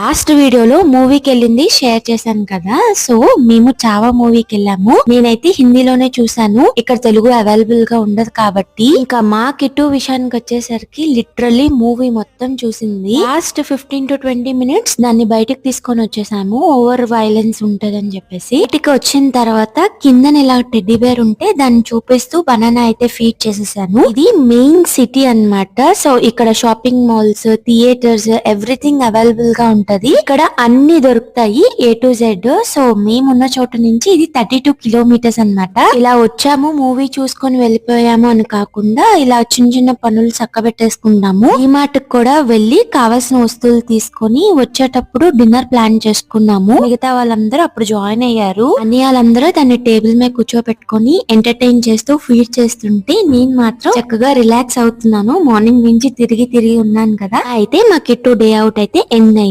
Last వీడియోలో మూవీకి వెళ్ళింది షేర్ చేశాను కదా. సో మేము చావా మూవీకి వెళ్ళాము. నేనైతే హిందీలోనే చూసాను ఇక్కడ తెలుగు అవైలబుల్గా ఉండదు కాబట్టి. ఇంకా మా కిట్టు విషయానికి వచ్చేసరికి లిటరలీ మూవీ మొత్తం చూసింది. Last fifteen to twenty minutes దాన్ని బయటకు తీసుకొని వచ్చేసాము. ఓవర్ వైలెన్స్ ఉంటదని చెప్పేసి. ఇంటికి వచ్చిన తర్వాత కిందన ఇలా టెడ్డీ బేర్ ఉంటే దాన్ని చూపిస్తూ బనానా అయితే ఫీడ్ చేసేసాను. ఇది మెయిన్ సిటీ అన్నమాట. సో ఇక్కడ షాపింగ్ మాల్స్ థియేటర్స్ ఎవ్రీథింగ్ అవైలబుల్గా ఉంటది ఇక్కడ అన్ని దొరుకుతాయి ఏ టు జెడ్ సో మేమున్న చోట నుంచి ఇది థర్టీ టూ కిలోమీటర్స్ అన్నమాట. ఇలా వచ్చాము మూవీ చూసుకొని వెళ్ళిపోయాము అని కాకుండా ఇలా చిన్న చిన్న పనులు చక్కబెట్టేసుకున్నాము ఈ మాటకు కూడా వెళ్ళి కావాల్సిన వస్తువులు తీసుకొని వచ్చేటప్పుడు డిన్నర్ ప్లాన్ చేసుకున్నాము. మిగతా వాళ్ళందరూ అప్పుడు జాయిన్ అయ్యారు. అన్ని వాళ్ళందరూ దాన్ని టేబుల్ మీద కూర్చోబెట్టుకొని ఎంటర్టైన్ చేస్తూ ఫీడ్ చేస్తుంటే నేను మాత్రం చక్కగా రిలాక్స్ అవుతున్నాను. మార్నింగ్ నుంచి తిరిగి తిరిగి ఉన్నాను కదా. అయితే మాకు టూ డే అవుట్ అయితే ఎండ్ అయింది.